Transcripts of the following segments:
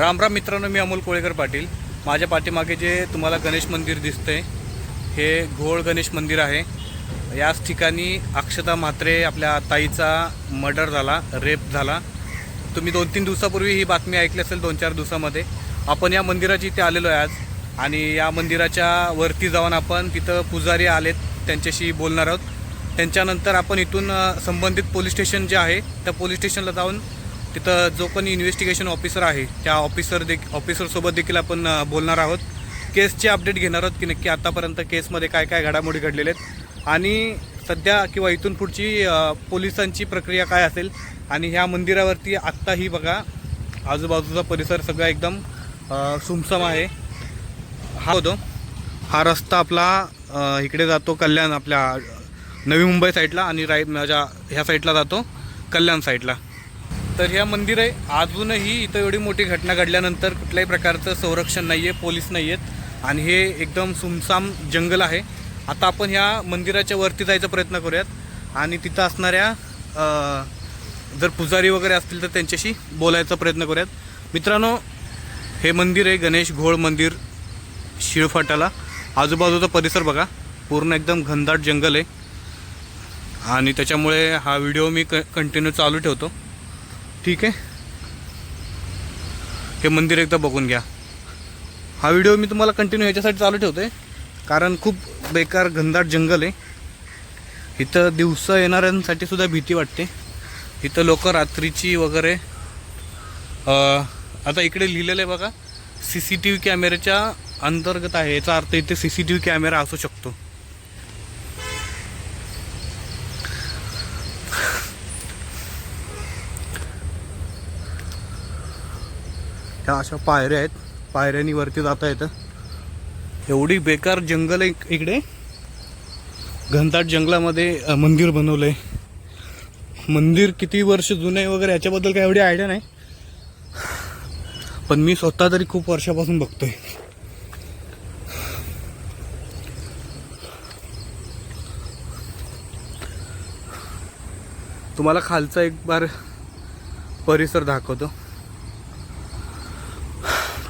राम राम मित्रांनो मी अमोल कोळेकर पाटील. माझ्या पाठीमागे जे तुम्हाला गणेश मंदिर दिसतंय हे घोळ गणेश मंदिर आहे. याच ठिकाणी अक्षता म्हात्रे आपल्या ताईचा मर्डर झाला रेप झाला. तुम्ही दोन तीन दिवसापूर्वी ही बातमी ऐकली असेल दोन चार दिवसामध्ये. आपण या मंदिराची इथे आलेलो आहे आज. आणि या मंदिराच्या वरती जाऊन आपण तिथं पुजारी आलेत त्यांच्याशी बोलणार आहोत. त्यांच्यानंतर आपण इथून संबंधित पोलीस स्टेशन जे आहे त्या पोलीस स्टेशनला जाऊन तिथं जो कोणी इन्व्हेस्टिगेशन ऑफिसर आहे त्या ऑफिसर देखील ऑफिसरसोबत देखील आपण बोलणार आहोत. केसचे अपडेट घेणार आहोत की नक्की आतापर्यंत केसमध्ये काय काय घडामोडी घडलेल्या आहेत. आणि सध्या किंवा इथून पुढची पोलिसांची प्रक्रिया काय असेल आणि ह्या मंदिरावरती आत्ता ही बघा आजूबाजूचा परिसर सगळा एकदम सुमसम आहे. हा होतो. हा रस्ता आपला इकडे जातो कल्याण आपल्या नवी मुंबई साईडला आणि राय माझ्या ह्या साईडला जातो कल्याण साईडला तर ह्या मंदिर आहे. अजूनही इथं एवढी मोठी घटना घडल्यानंतर कुठल्याही प्रकारचं संरक्षण नाही आहे पोलीस नाही आहेत आणि हे एकदम सुमसाम जंगल आहे. आता आपण ह्या मंदिराच्या वरती जायचा प्रयत्न करूयात. आणि तिथं असणाऱ्या जर पुजारी वगैरे असतील तर त्यांच्याशी बोलायचा प्रयत्न करूयात. मित्रांनो हे मंदिर आहे गणेश घोळ मंदिर शिळफाटाला. आजूबाजूचा परिसर बघा. पूर्ण एकदम घनदाट जंगल आहे. आणि त्याच्यामुळे हा व्हिडिओ मी क कंटिन्यू चालू ठेवतो. ठीक आहे. हे मंदिर एकदा बघून घ्या. हा व्हिडिओ मी तुम्हाला कंटिन्यू ह्याच्यासाठी चालू ठेवतो आहे कारण खूप बेकार घनदाट जंगल आहे. इथं दिवसा येणाऱ्यांसाठी सुद्धा भीती वाटते. इथं लोक रात्रीची वगैरे आता इकडे लिहिलेलं आहे बघा सी सी टी व्ही कॅमेऱ्याच्या अंतर्गत आहे. याचा अर्थ इथे C C T V camera असू शकतो. ह्या अशा पायऱ्या आहेत. पायऱ्यांनी वरती जाता येतं. एवढी बेकार जंगल आहे इकडे. घनदाट जंगलामध्ये मंदिर मंदिर बनवलंय. मंदिर किती वर्ष जुनं आहे वगैरे याच्याबद्दल काही एवढी आयडिया नाही. पण मी स्वतः तरी खूप वर्षापासून बघतोय. तुम्हाला खालचा एक बार परिसर दाखवतो.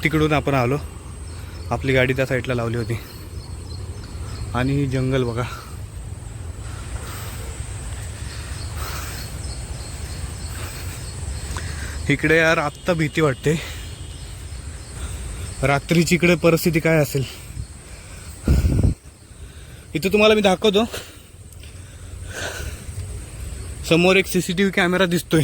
तिकडून आपण आलो. आपली गाडी त्या साईडला लावली होती. आणि ही जंगल बघा. इकडे यार आत्ता भीती वाटते. रात्रीची इकडे परिस्थिती काय असेल? इथं तुम्हाला मी दाखवतो. समोर एक सीसीटीव्ही कॅमेरा दिसतोय.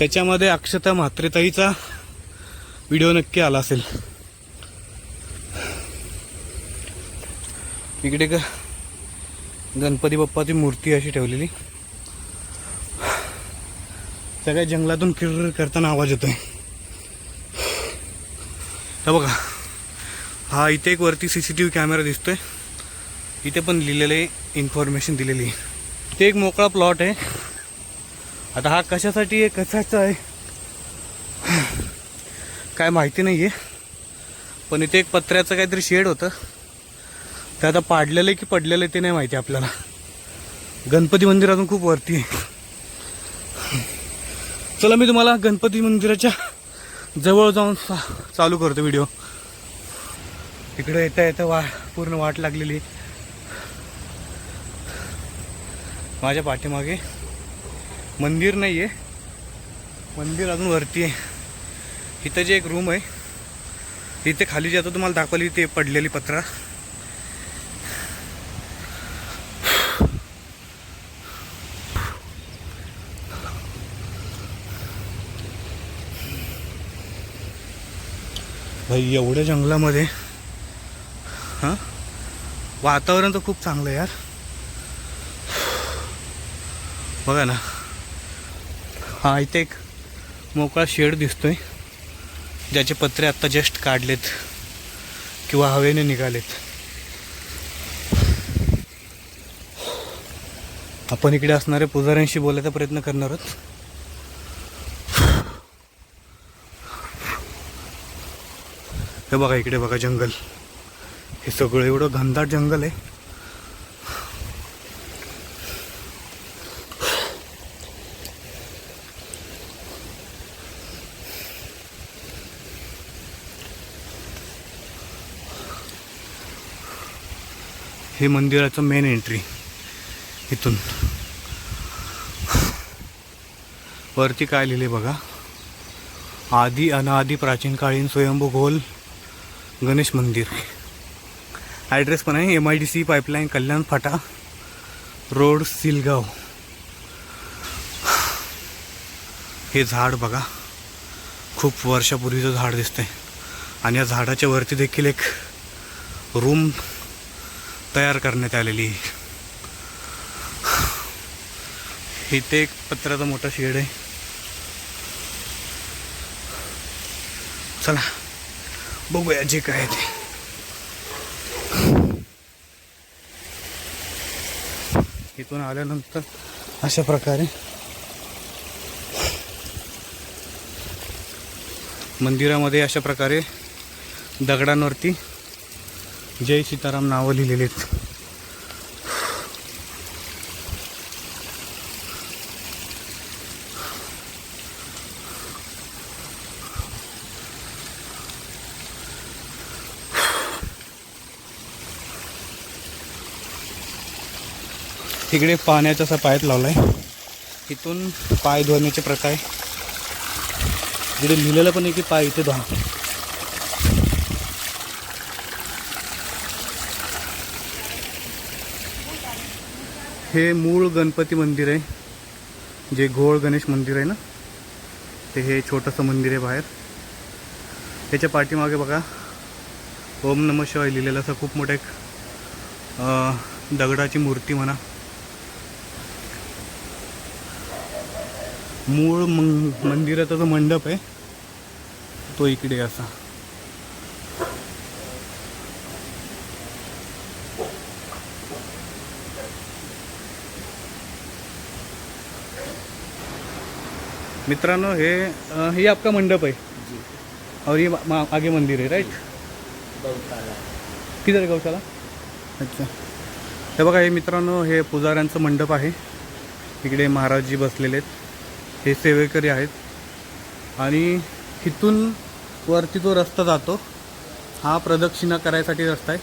त्याच्यामध्ये अक्षता म्हात्रेताईचा व्हिडिओ नक्की आला असेल. इकडे का गणपती बाप्पाची मूर्ती अशी ठेवलेली. सगळ्या जंगलातून किर करताना आवाज येतोय. हा बघा हा इथे एक वरती C C T V camera दिसतोय. इथे पण लिहिलेलं आहे इन्फॉर्मेशन दिलेली आहे. इथे एक मोकळा प्लॉट आहे. आता हा कशासाठी आहे? कशाचा आहे? काय माहिती नाही आहे पण इथे एक पत्र्याचं काहीतरी शेड होतं. ते आता पाडलेलं आहे की पडलेलं आहे ते नाही माहिती आपल्याला. गणपती मंदिर अजून खूप वरती आहे. चला मी तुम्हाला गणपती मंदिराच्या जवळ जाऊन चा- चालू करतो व्हिडिओ इकडे येता येता वा पूर्ण वाट लागलेली माझ्या पाठीमागे मंदिर नाही आहे मंदिर अजून वरती आहे. इथं जे एक रूम आहे इथे खाली जे आता तुम्हाला दाखवली ते पडलेली पत्रा. भाई एवढ्या जंगलामध्ये हां? वातावरण तर खूप चांगलं आहे यार. बघा ना. हा इथे एक मोकळा शेड दिसतोय. ज्याचे पत्रे आत्ता जस्ट काढलेत. किंवा हवेने निघालेत. आपण इकडे असणाऱ्या पुजाऱ्यांशी बोलायचा प्रयत्न करणार आहोत. हे बघा इकडे बघा जंगल. हे सगळं एवढं घनदाट जंगल आहे. हे मंदिराचं मेन एंट्री इथून. वरती काय लिहिले बघा? आधी अनाआधी प्राचीन काळीन स्वयंभूगोल गणेश मंदिर. ॲड्रेस पण आहे M I D C pipeline Kalyan Phata road Silgaon. हे झाड बघा. खूप वर्षापूर्वीचं झाड दिसतंय. आणि या झाडाच्या वरती देखील एक रूम तयार करण्यात आलेली आहे. इथे एक पत्र्याचा मोठा शेड आहे. चला बघूया जे काय आहे ते. इथून आल्यानंतर अशा प्रकारे मंदिरामध्ये अशा प्रकारे दगडांवरती जय सीताराम नावं लिहिलेली आहेत तिकडे पाण्याचा असा पाईप लावलाय. इथून पाय धुण्याचे प्रकार आहे. तिकडे लिहिलेलं पण आहे की पाय इथे धुवा. हे मूळ गणपती मंदिर आहे. जे घोळ गणेश मंदिर आहे ना ते हे छोटंसं मंदिर आहे बाहेर. त्याच्या पाठीमागे बघा ओम नम शिवाय लिहिलेलं असं खूप मोठं एक दगडाची मूर्ती म्हणा. मूळ मं मंदिराचा जो मंडप आहे तो इकडे असा. मित्रांनो हे अं, हे आपका मंडप है और ये मा- मा- आगे मंदिर है राइट किधर आहे गौशाला? अच्छा. हे बघा हे मित्रांनो हे पुजाऱ्यांचं मंडप आहे. इकडे महाराजजी बसलेले आहेत. हे सेवेकरी आहेत. आणि इथून वरती जो रस्ता जातो. हा प्रदक्षिणा करायसाठी रस्ता आहे.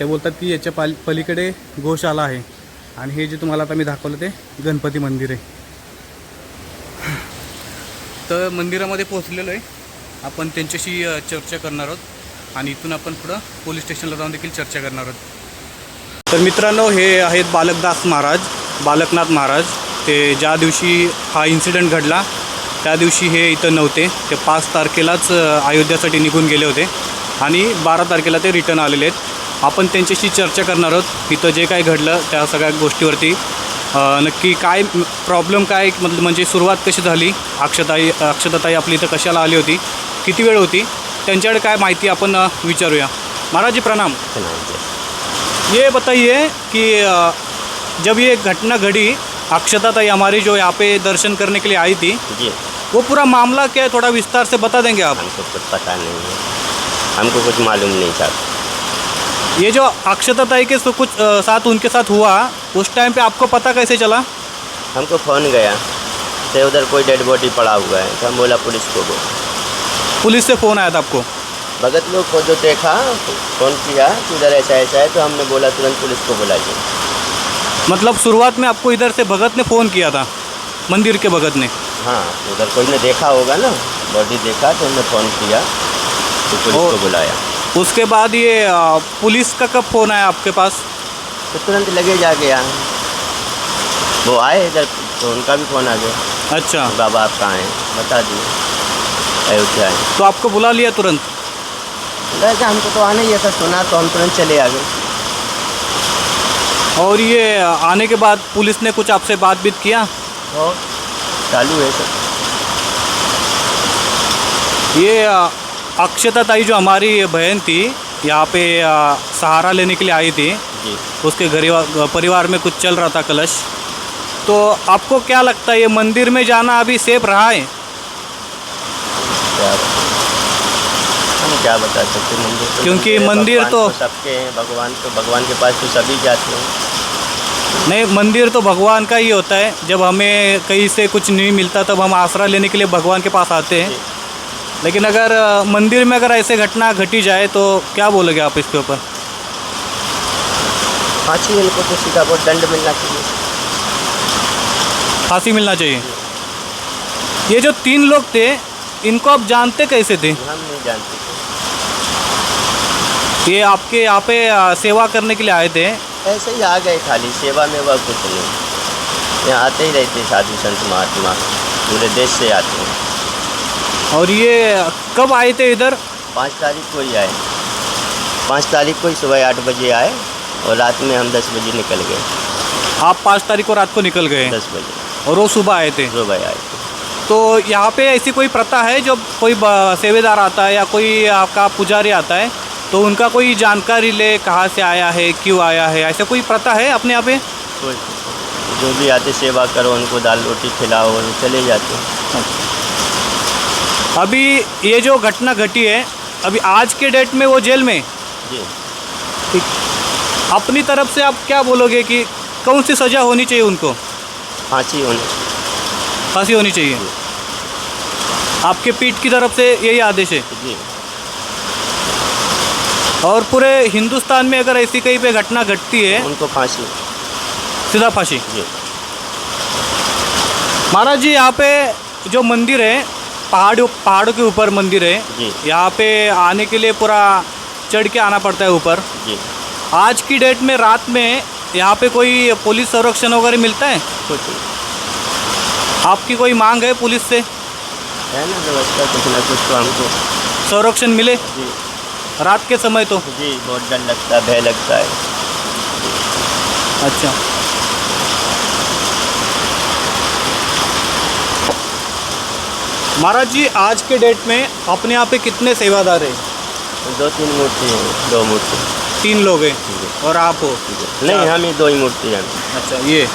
ते बोलतात की याच्या पाल पलीकडे गोशाला आहे. आणि हे जे तुम्हाला आता मी दाखवलं ते गणपती मंदिर आहे. तर मंदिरामध्ये पोहोचलेलो आहे. आपण त्यांच्याशी चर्चा करणार आहोत. आणि इथून आपण पुढं पोलीस स्टेशनला जाऊन देखील चर्चा करणार आहोत. तर मित्रांनो हे आहेत बालकदास महाराज बालकनाथ महाराज. ते ज्या दिवशी हा इन्सिडेंट घडला त्या दिवशी हे इथं नव्हते. ते पाच तारखेलाच अयोध्यासाठी निघून गेले होते. आणि बारा तारखेला ते रिटर्न आलेले आहेत. आपण त्यांच्याशी चर्चा करणार आहोत. इथं जे काय घडलं त्या सगळ्या गोष्टीवरती नक्की काय प्रॉब्लेम काय मतलब म्हणजे सुरुवात कशी झाली? अक्षताई अक्षताताई आपली इथं कशाला आली होती? किती वेळ होती? त्यांच्याकडे काय माहिती आपण विचारूया. महाराज जी प्रणाम. ये बताइए कि जब ये घटना घड़ी अक्षता ताई हमारी जो यहाँ पे दर्शन करने के लिए आई थी जी। वो पूरा मामला क्या है? थोड़ा विस्तार से बता देंगे आप। हमको कुछ पता नहीं है। हमको कुछ मालूम नहीं था। ये जो अक्षता ताई के सु- कुछ साथ उनके साथ हुआ उस टाइम पे आपको पता कैसे चला? हमको फ़ोन गया तो उधर कोई डेड बॉडी पड़ा हुआ है तो हम बोला पुलिस को बोल। पुलिस से फ़ोन आया था आपको? भगत लोग को जो देखा फ़ोन किया कि उधर ऐसा ऐसा है तो हमने बोला तुरंत पुलिस को बुलाइए मतलब शुरुआत में आपको इधर से भगत ने फ़ोन किया था मंदिर के भगत ने? हाँ उधर कोई ने देखा होगा ना बॉडी देखा तो हमने फ़ोन किया तो पुलिस को बुलाया। उसके बाद ये पुलिस का कब फ़ोन आया आपके पास? तो तुरंत लगे जा यहाँ। वो आए इधर तो उनका भी फ़ोन आ गया। अच्छा। बाबा आप कहाँ हैं? बता दिए। अयोध्या है तो आपको बुला लिया तुरंत? वैसे हमको तो आना ही ऐसा सुना तो हम तुरंत चले आ गए। और ये आने के बाद पुलिस ने कुछ आपसे बात बीत किया? और चालू है सर। ये अक्षता ताई जो हमारी बहन थी यहाँ पे अ, सहारा लेने के लिए आई थी। जी। उसके गरीब परिवार में कुछ चल रहा था कलश। तो आपको क्या लगता है ये मंदिर में जाना अभी सेफ़ रहा है? क्या? हम क्या बता सकते मंदिर तो क्योंकि मंदिर भगवान तो- सबके हैं भगवान तो भगवान के पास तो सभी जाते हैं। नहीं मंदिर तो भगवान का ही होता है। जब हमें कहीं से कुछ नहीं मिलता तब हम आसरा लेने के लिए भगवान के पास आते हैं। लेकिन अगर मंदिर में अगर ऐसे घटना घटी जाए तो क्या बोलोगे आप इसके ऊपर? फांसी इनको तो सीधा बहुत दंड मिलना चाहिए। फांसी मिलना चाहिए। ये जो तीन लोग थे इनको आप जानते कैसे थे? हम नहीं जानते। ये आपके यहाँ पे सेवा करने के लिए आए थे? ऐसे ही आ गए खाली सेवा में वह कुछ नहीं। यहाँ आते ही रहते साधु संत महात्मा पूरे देश से आते हैं। और ये कब आए थे इधर? पाँच तारीख को ही आए। पाँच तारीख को ही सुबह आठ बजे आए और रात में हम दस बजे निकल गए। आप पाँच तारीख को रात को निकल गए? दस बजे। और वो सुबह आए थे? सुबह आए थे। तो यहाँ पे ऐसी कोई प्रथा है जब कोई सेवेदार आता है या कोई आपका पुजारी आता है तो उनका कोई जानकारी ले कहाँ से आया है क्यों आया है? ऐसा कोई प्रथा है अपने यहाँ पे कोई जो भी आते सेवा करो उनको दाल रोटी खिलाओ और चले जाते हैं। अभी ये जो घटना घटी है अभी आज के डेट में वो जेल में? जी। अपनी तरफ़ से आप क्या बोलोगे कि कौन सी सज़ा होनी चाहिए उनको? फांसी होने। फांसी होनी चाहिए। आपके पीठ की तरफ़ से यही आदेश है? जी। और पूरे हिंदुस्तान में अगर ऐसी कहीं पे घटना घटती है उनको फांसी। सीधा फांसी? जी। महाराज जी यहाँ पे जो मंदिर है पहाड़ों पहाड़ों के ऊपर मंदिर है। यहाँ पे आने के लिए पूरा चढ़ के आना पड़ता है ऊपर। आज की डेट में रात में यहाँ पे कोई पुलिस संरक्षण वगैरह मिलता है? कुछ आपकी कोई मांग है पुलिस से? है ना व्यवस्था कुछ ना कुछ तो हमको। संरक्षण मिले? जी। रात के समय तो? जी बहुत डर लगता है भय लगता है। अच्छा। महाराज जी आज के डेट में अपने यहाँ पे कितने सेवादार हैं? दो तीन मूर्ति हैं दो मूर्ति। तीन लोग हैं? और आप हो? नहीं हम ही दो ही मूर्ति हैं। अच्छा ये।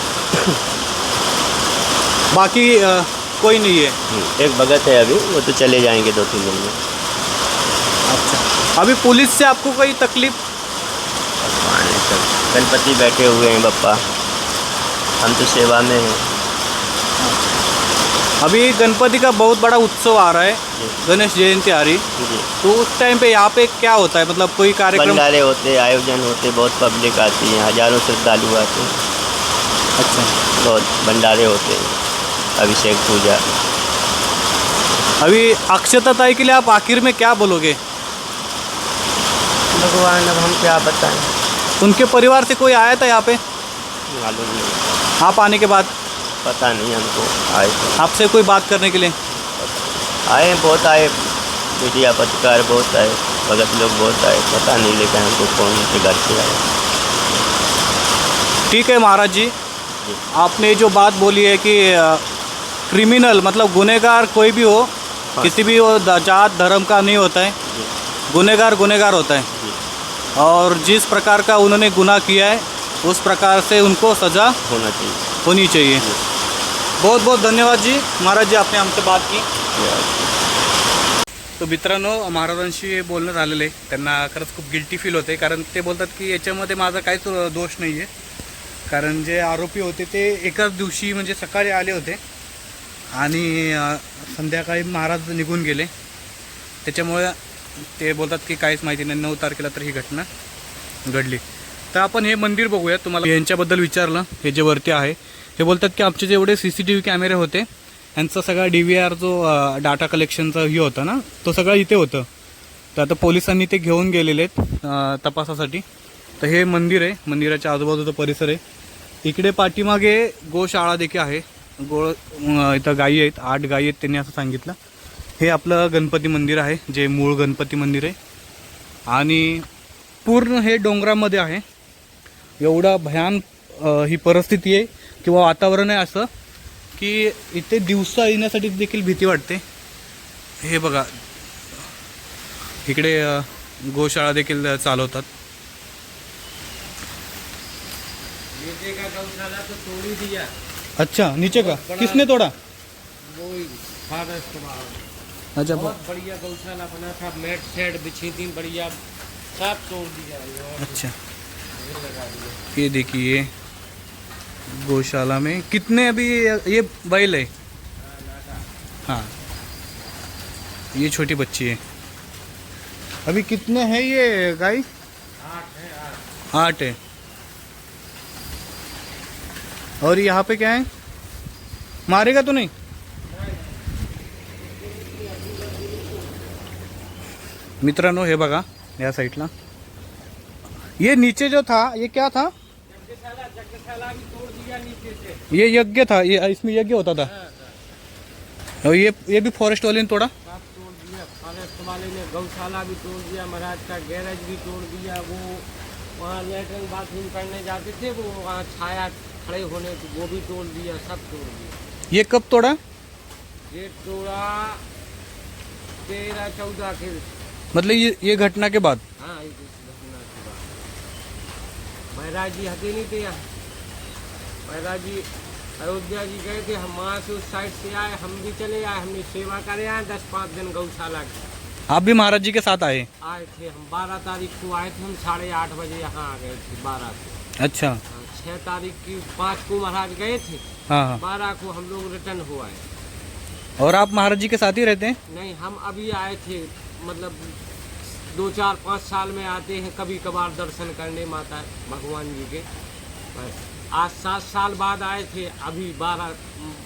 बाकी अ, कोई नहीं है? एक भगत है अभी वो तो चले जाएँगे दो तीन दिन में। अच्छा। अभी पुलिस से आपको कोई तकलीफ़? है गणपति बैठे हुए हैं बप्पा। हम तो सेवा में हैं। अभी गणपति का बहुत बड़ा उत्सव आ रहा है गणेश जयंती आ रही। तो उस टाइम पे यहाँ पे क्या होता है? मतलब कोई कार्यक्रम भंडारे होते आयोजन होते बहुत पब्लिक आती है हज़ारों श्रद्धालु आते हैं। अच्छा। बहुत भंडारे होते हैं अभिषेक पूजा। अभी अक्षताताई के लिए आप आखिर में क्या बोलोगे? भगवान अब हम क्या बताएँ? उनके परिवार से कोई आया था यहाँ पे? मालूम नहीं। आप आने के बाद? पता नहीं हमको। आए। तो आपसे कोई बात करने के लिए? आए बहुत आए। मीडिया पत्रकार बहुत आए भगत लोग बहुत आए पता नहीं लेकिन हमको फ़ोन के घर से आए। ठीक है महाराज जी। जी। आपने जो बात बोली है कि क्रिमिनल मतलब गुनहगार कोई भी हो हाँ। किसी भी वो जात धर्म का नहीं होता है। जी। गुनहगार गुनहगार होता है। और जिस प्रकार का उन्होंने गुनाह किया है उस प्रकार से उनको सज़ा होना चाहिए। होनी चाहिए। जी। बहुत बहुत धन्यवाद जी। महाराज जी आपने आमचं बात की। तो मित्रांनो महाराजांशी बोलणं झालेलं आहे. त्यांना खरंच खूप गिल्टी फील होते. कारण ते बोलतात की याच्यामध्ये माझा काहीच दोष नाही आहे कारण जे आरोपी होते ते एकाच दिवशी म्हणजे सकाळी आले होते. आणि संध्याकाळी महाराज निघून गेले. त्याच्यामुळे ते बोलतात की काहीच माहिती नाही. नऊ तारखेला तर ही घटना घडली. तर आपण हे मंदिर बघूया. तुम्हाला यांच्याबद्दल विचारलं. हे जे वरती आहे हे बोलतात की आमचे जेवढे सी सी टी व्ही कॅमेरे होते यांचा सगळा डी व्ही आर जो डाटा कलेक्शनचा हे होता ना तो सगळा इथे होतं. तर आता पोलिसांनी ते घेऊन गेलेले आहेत तपासासाठी. तर हे मंदिर आहे मंदिराच्या आजूबाजूचा परिसर आहे. इकडे पाठीमागे गोशाळा देखील आहे. गो इथं गायी आहेत आठ गायी आहेत त्यांनी असं सांगितलं. हे आपलं गणपती मंदिर आहे जे मूळ गणपती मंदिर आहे. आणि पूर्ण हे डोंगरामध्ये आहे. एवढा भयान ही परिस्थिती आहे. किंवा वातावरण आहे असं की इथे दिवसा येण्यासाठी देखील भीती वाटते. हे बघा. इकडे गोशाळा देखील चालवतात. अच्छा नीचे का? किसने तोड़ा? अच्छा बहुत बढ़िया गौशाला बना था. मेट शेड बिछी थी बढ़िया. सब तोड़ दिया अच्छा। ये देखिए गौशाला में। कितने अभी ये बैल है? हाँ। ये छोटी बच्ची है। अभी कितने हैं ये गाय आठ है। और यहाँ पे क्या है? मारेगा तो नहीं? मित्रांनो, हे बघा, या साईडला ये नीचे जो था, ये क्या था? ये यज्ञ था ये इसमें यज्ञ होता था? और ये ये भी फॉरेस्ट वाले ने तोड़ा? तोड़ दिया फॉरेस्ट वाले ने गौशाला भी तोड़ दिया महाराज का गैरेज भी तोड़ दिया वो वहाँ लेटरिन बाथरूम करने जाते थे वो वहाँ छाया खड़े होने को वो भी तोड़ दिया सब तोड़ दिया। ये कब तोड़ा? ये तोड़ा तेरह चौदह के मतलब ये ये घटना के बाद? हाँ ये इस घटना के बाद महाराज जी हते नहीं थे यहाँ महाराज जी अयोध्या जी गए थे हम वहाँ से उस साइड से आए हम भी चले आए हमने सेवा करे आए दस पाँच दिन गौशाला की आप भी महाराज जी के साथ आए? आए थे हम बारह तारीख को आए थे हम साढ़े आठ बजे यहाँ आ गए थे बारह से। अच्छा। हाँ, छः तारीख की पाँच को महाराज गए थे हाँ हाँ। बारह को हम लोग रिटर्न हो आए। और आप महाराज जी के साथ ही रहते हैं? नहीं हम अभी आए थे मतलब दो चार पाँच साल में आते हैं कभी कभार दर्शन करने माता भगवान जी के। बस आज सात साल बाद आए थे अभी बारह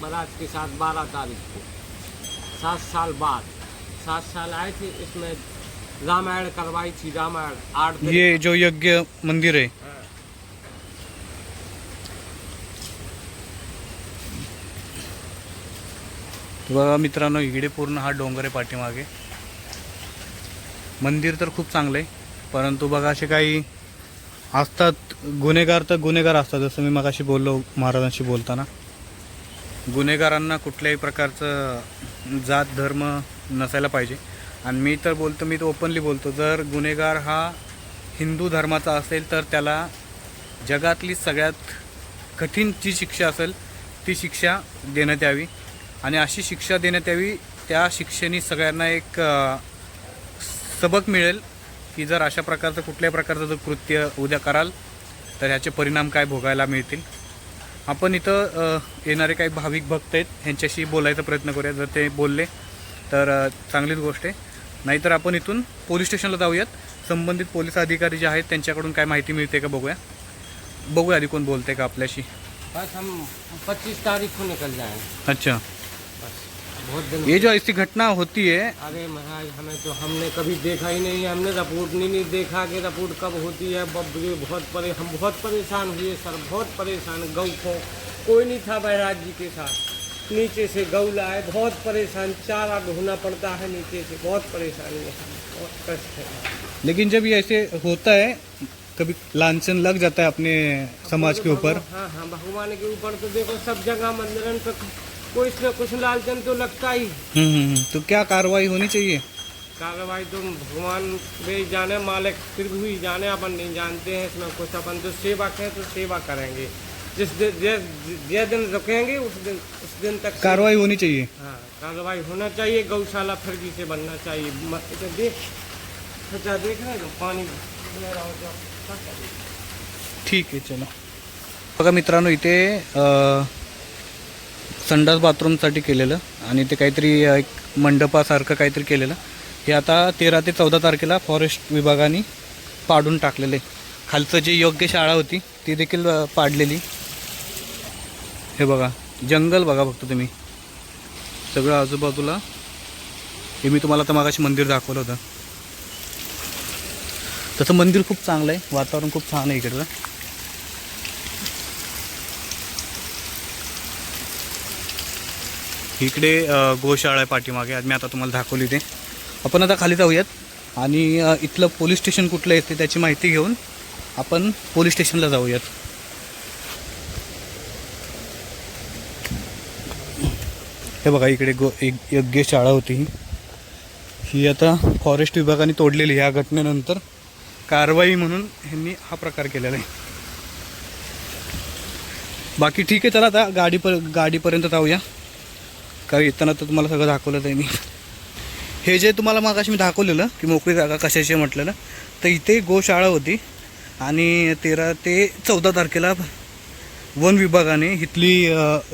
महाराज के साथ बारह तारीख को। सात साल बाद सात साल आए थे इसमें रामायण करवाई थी रामायण आठ ये जो यज्ञ मंदिर है। हाँ। तर बघा मित्रांनो इकडे पूर्ण हा डोंगर आहे पाठीमागे. मंदिर तर खूप चांगलं आहे परंतु बघा असे काही असतात गुन्हेगार तर गुन्हेगार असतात जसं मी मगाशी बोललो महाराजांशी बोलताना. गुन्हेगारांना कुठल्याही प्रकारचं जात धर्म नसायला पाहिजे. आणि मी तर बोलतो मी तर ओपनली बोलतो जर गुन्हेगार हा हिंदू धर्माचा असेल तर त्याला जगातली सगळ्यात कठीण जी शिक्षा असेल ती शिक्षा देण्यात यावी. आणि अशी शिक्षा देण्यात यावी त्या शिक्षेने सगळ्यांना एक सबक मिळेल की जर अशा प्रकारचं कुठल्याही प्रकारचं जर कृत्य उद्या कराल तर ह्याचे परिणाम काय भोगायला मिळतील? आपण इथं येणारे काही भाविक भक्त आहेत ह्यांच्याशी बोलायचा प्रयत्न करूया. जर ते बोलले तर चांगलीच गोष्ट आहे. नाहीतर आपण इथून पोलीस स्टेशनला जाऊयात. संबंधित पोलीस अधिकारी जे आहेत त्यांच्याकडून काय माहिती मिळते का बघूया. बघूया आधी कोण बोलते का आपल्याशी. बस हम पच्चीस तारीख को निकल जाएंगे। अच्छा. बहुत दिन ये जो ऐसी घटना होती है अरे महाराज हमें तो हमने कभी देखा ही नहीं हमने रिपोर्ट नहीं, नहीं देखा कि रिपोर्ट कब होती है। बब ये बहुत परे हम बहुत परेशान हुए सर बहुत परेशान। गौ को कोई नहीं था महाराज जी के साथ। नीचे से गऊ लाए बहुत परेशान। चारा ढूंढना पड़ता है नीचे से बहुत परेशानी है बहुत कष्ट है। लेकिन जब ये ऐसे होता है कभी लांछन लग जाता है अपने समाज के ऊपर। हाँ हाँ भगवान के ऊपर तो देखो सब जगह मंदिरन पे कुछ न कुछ लालचन तो लगता ही। है। हम्म, हम्म, हम्म। तो क्या कार्रवाई होनी चाहिए? कार्रवाई तो भगवान वे जाने मालिक फिर भी जाने अपन नहीं जानते हैं इसमें कुछ। अपन तो सेवा करें तो सेवा करेंगे। जिस दिन जिस दिन रुकेंगे उस दिन उस दिन तक कार्रवाई होनी चाहिए। हाँ कार्रवाई होना चाहिए। गौशाला फिर से बनना चाहिए। मत देख। अच्छा देख रहे हो पानी हूँ? ठीक आहे चलो। बघा मित्रांनो इथे संडास बाथरूमसाठी केलेलं आणि ते काहीतरी एक मंडपासारखं काहीतरी केलेलं. हे आता तेरा ते चौदा तारखेला फॉरेस्ट विभागाने पाडून टाकलेलं. आहे खालचं जे योग्य शाळा होती ती देखील पाडलेली. हे बघा जंगल बघा फक्त तुम्ही. सगळं आजूबाजूला. हे मी तुम्हाला तर मागाशी मंदिर दाखवलं होतं. तसं मंदिर खूप चांगलं आहे वातावरण खूप छान आहे इकडचं. इकडे गोशाळा आहे पाठीमागे. आज मी आता तुम्हाला दाखवली ते आपण आता खाली जाऊयात आणि इथलं पोलीस स्टेशन कुठलं येते त्याची माहिती घेऊन आपण पोलीस स्टेशनला जाऊयात. हे बघा इकडे गो एक योग्य शाळा होती ही. आता फॉरेस्ट विभागाने तोडलेली ह्या घटनेनंतर कारवाई म्हणून ह्यांनी हा प्रकार केलेला आहे. बाकी ठीक आहे चला आता गाडी पर गाडीपर्यंत जाऊया. कारण येताना तर तुम्हाला सगळं दाखवलं आहे मी. हे जे तुम्हाला मागाशी मी दाखवलेलं की मोकळी जागा कशाची आहे म्हटलेलं तर इथे गोशाळा होती आणि तेरा ते चौदा तारखेला वन विभागाने इथली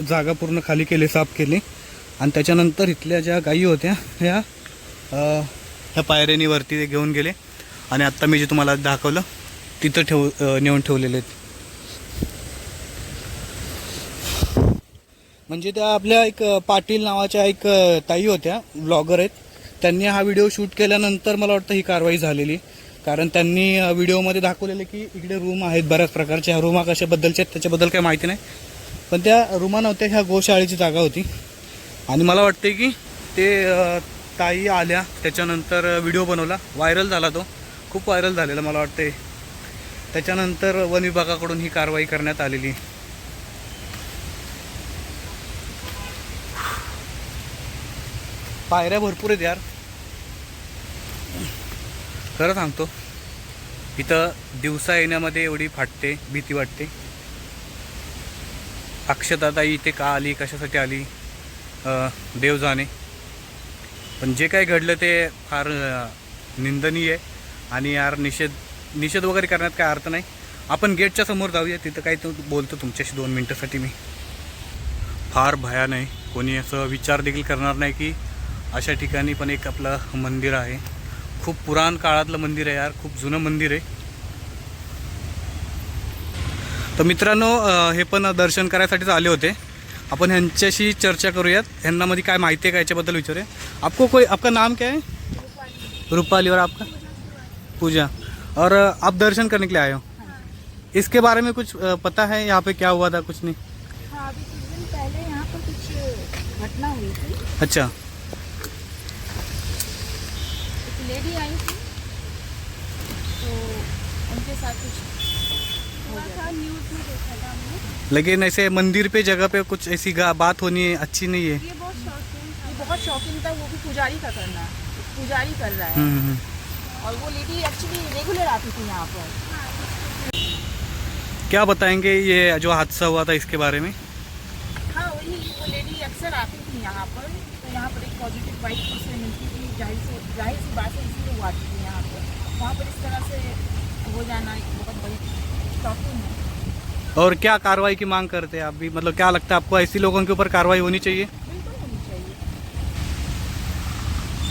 जागा पूर्ण खाली केली साफ केली. आणि त्याच्यानंतर इथल्या ज्या गायी होत्या ह्या ह्या पायऱ्यानी वरती ते घेऊन गेले. आणि आत्ता मी जे तुम्हाला दाखवलं तिथं ठेव नेऊन ठेवलेले आहेत. म्हणजे त्या आपल्या एक पाटील नावाच्या एक ताई होत्या ब्लॉगर आहेत. त्यांनी हा व्हिडिओ शूट केल्यानंतर मला वाटतं ही कारवाई झालेली. कारण त्यांनी व्हिडिओमध्ये दाखवलेलं की इकडे रूम आहेत बऱ्याच प्रकारच्या. ह्या रूमा कशाबद्दलच्या आहेत त्याच्याबद्दल काही माहिती नाही. पण त्या रूमा नव्हत्या ह्या गोशाळेची जागा होती. आणि मला वाटते की ते ताई आल्या त्याच्यानंतर व्हिडिओ बनवला. व्हायरल झाला तो. खूप व्हायरल झालेला मला वाटते त्याच्यानंतर वन विभागाकडून ही कारवाई करण्यात आलेली. पायऱ्या भरपूर आहेत यार. खरं सांगतो इथं दिवसा येण्यामध्ये एवढी फाटते भीती वाटते. अक्षताताई इथे का आली कशासाठी आली देव जाणे. पण जे काही घडलं ते फार निंदनीय आहे आणि यार निषेध निषेध वगैरे करण्यात काय अर्थ नाही. आपण गेटच्या समोर जाऊया तिथं काही तू बोलतो तुमच्याशी दोन मिनटासाठी मी. फार भयान आहे कोणी असं विचार देखील करणार नाही की अशा ठिकाणी पण एक आपलं मंदिर आहे. खूप पुराण काळातलं मंदिर आहे यार खूप जुनं मंदिर आहे. तर मित्रांनो हे पण दर्शन करायसाठीच आले होते. आपण ह्यांच्याशी चर्चा करूयात. ह्यांना मध्ये काय माहिती आहे का याच्याबद्दल विचारूया. आपको कोई आपका नाम क्या है? रूपाली और आपका? पूजा. और आप दर्शन करने के लिए आए हो? इसके बारे में कुछ पता है? यहाँ पे क्या हुआ था? कुछ नहीं? हाँ अभी कुछ दिन पहले यहाँ पर कुछ घटना हुई थी। अच्छा। उनके साथ कुछ हो गया न्यूज़ में देखा था हमने। लेकिन ऐसे मंदिर पे जगह पे कुछ ऐसी बात होनी है अच्छी नहीं है। ये बहुत शौकीन था। ये बहुत शौकीन था वो भी पुजारी का करना पुजारी कर रहा है। हम्म, हम्म। और वो लेडी एक्चुअली रेगुलर आती थी यहाँ पर। क्या बताएँगे ये जो हादसा हुआ था इसके बारे में? हाँ वही वो लेडी अक्सर आती थी यहाँ पर। तो यहाँ पर एक पॉजिटिव वाइफ उससे मिलती थी। ज़ाहिर से ज़ाहिर सी बात है इसलिए वो आती थी यहाँ पर। वहाँ पर इस तरह से हो जाना एक बहुत बड़ी शॉकिंग है। और क्या कार्रवाई की मांग करते हैं आप भी? मतलब क्या लगता है आपको ऐसी लोगों के ऊपर कार्रवाई होनी चाहिए? बिल्कुल होनी चाहिए।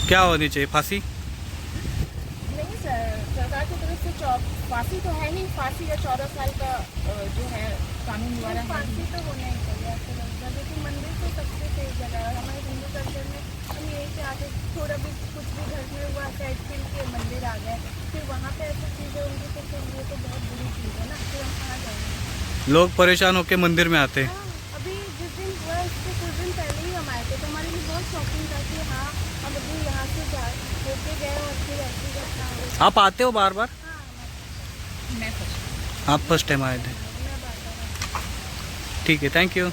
क्या होनी चाहिए? फांसी? नहीं सर सरकार की तरफ़ से फांसी तो है नहीं। फांसी या चौदह साल का जो है कानून द्वारा फांसी तो होना ही चाहिए। लेकिन मंदिर तो सबसे सही जगह है हमारे हिंदू कल्चर में हम यही चाहते हैं थोड़ा भी कुछ भी घर में हुआ साइड फिर के मंदिर आ गए फिर वहाँ पे ऐसी चीज़ें होंगी तो फिर ये तो बहुत बुरी चीज़ है ना फिर हम कहाँ जाएँगे। लोग परेशान होकर मंदिर में आते हैं। हाँ अभी जिस दिन हुआ उसके कुछ दिन पहले ही हम आए थे तो हमारे लिए बहुत शॉकिंग था कि हाँ हम अभी यहाँ से जा होके गए और फिर ऐसी घटना आप आते हो बार बार? हाँ मैं फ़र्स्ट आप फ़र्स्ट टाइम आए थे। ठीक है थैंक थँक्यू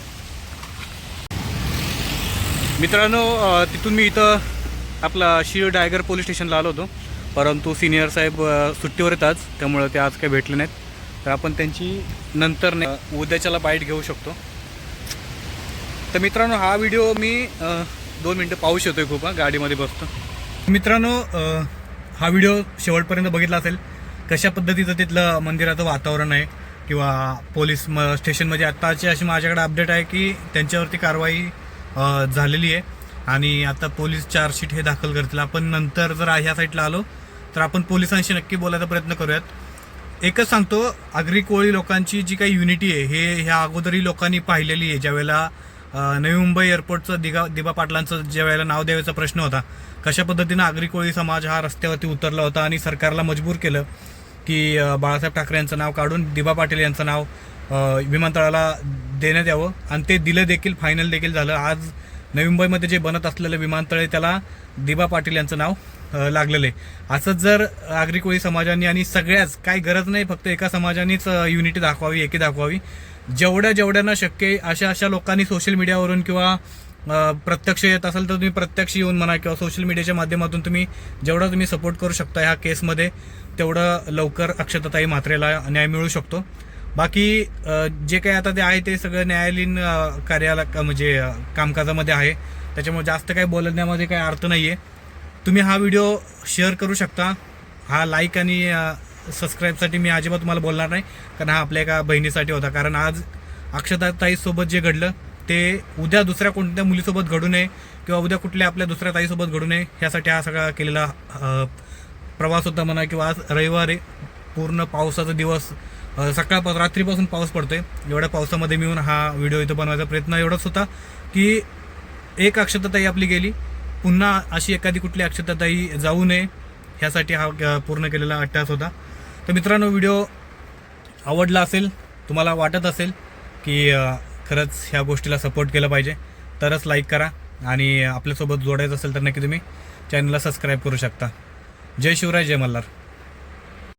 मित्रांनो तिथून मी इथं आपला शिर डायगर पोलीस स्टेशनला आलो होतो. परंतु सिनियर साहेब सुट्टीवर येतात त्यामुळं ते आज काही भेटले नाहीत. तर आपण त्यांची नंतर नाही उद्याच्याला बाईट घेऊ शकतो. तर मित्रांनो हा व्हिडिओ मी दोन मिनटं पाऊस येतोय खूप गाडीमध्ये बसतो. मित्रांनो हा व्हिडिओ शेवटपर्यंत बघितला असेल कशा पद्धतीचं तिथलं मंदिराचं वातावरण आहे किंवा पोलीस म स्टेशनमध्ये आत्ताची अशी माझ्याकडे अपडेट आहे की त्यांच्यावरती कारवाई झालेली आहे. आणि आता पोलीस चार्जशीट हे दाखल करतील. आपण नंतर जर ह्या साईडला आलो तर आपण पोलिसांशी नक्की बोलायचा प्रयत्न करूयात. एकच सांगतो आगरी कोळी लोकांची जी काही युनिटी आहे हे ह्या अगोदरही लोकांनी पाहिलेली आहे. ज्यावेळेला नवी मुंबई एअरपोर्टचं दिगा दिबा पाटलांचं ज्या वेळेला नाव द्यायचा प्रश्न होता कशा पद्धतीनं आगरी कोळी समाज हा रस्त्यावरती उतरला होता आणि सरकारला मजबूर केलं की बाळासाहेब ठाकरे यांचं नाव काढून दिबा पाटील यांचं नाव विमानतळाला देण्यात यावं. आणि ते दिलं देखील फायनल देखील झालं. आज नवी मुंबईमध्ये जे बनत असलेलं विमानतळ आहे त्याला दिबा पाटील यांचं नाव लागलेलं आहे. असंच जर आगरी कोळी समाजाने आणि सगळ्याच काही गरज नाही फक्त एका समाजानेच युनिटी दाखवावी एकी दाखवावी. जेवढ्या जेवढ्यांना शक्य अशा अशा लोकांनी सोशल मीडियावरून किंवा प्रत्यक्ष येत असाल तर तुम्ही प्रत्यक्ष येऊन म्हणा किंवा सोशल मीडियाच्या माध्यमातून तुम्ही जेवढा तुम्ही सपोर्ट करू शकता ह्या केसमध्ये तेवढं लवकर अक्षताताई मात्रेला न्याय मिळू शकतो. बाकी जे काही आता ते आहे ते सगळं न्यायालयीन कार्याला म्हणजे कामकाजामध्ये आहे. त्याच्यामुळे जास्त काही बोलण्यामध्ये काही अर्थ नाही आहे तुम्ही हा व्हिडिओ शेअर करू शकता. हा लाईक आणि सबस्क्राईबसाठी मी अजिबात तुम्हाला बोलणार नाही कारण हा आपल्या एका बहिणीसाठी होता. कारण आज अक्षताताईसोबत जे घडलं ते उद्या दुसऱ्या कोणत्या मुलीसोबत घडू नये किंवा उद्या कुठल्या आपल्या दुसऱ्या ताईसोबत घडू नये ह्यासाठी हा सगळा केलेला प्रवास होता म्हणा किंवा आज रविवारी पूर्ण पावसाचा दिवस सकाळ सकाळपासून रात्रीपासून पाऊस पडतो आहे एवढ्या पावसामध्ये मिळून हा व्हिडिओ इथं बनवायचा प्रयत्न एवढाच होता की एक अक्षताताई आपली गेली. पुन्हा अशी एखादी कुठली अक्षताताई जाऊ नये. ह्यासाठी हा पूर्ण केलेला अट्टास होता. तर मित्रांनो व्हिडिओ आवडला असेल तुम्हाला वाटत असेल की खरंच ह्या गोष्टीला सपोर्ट केलं पाहिजे. तरच लाईक करा आणि आपल्यासोबत जोडायचं असेल तर नक्की तुम्ही चॅनलला सबस्क्राईब करू शकता. जय शिवराय जय मल्हार.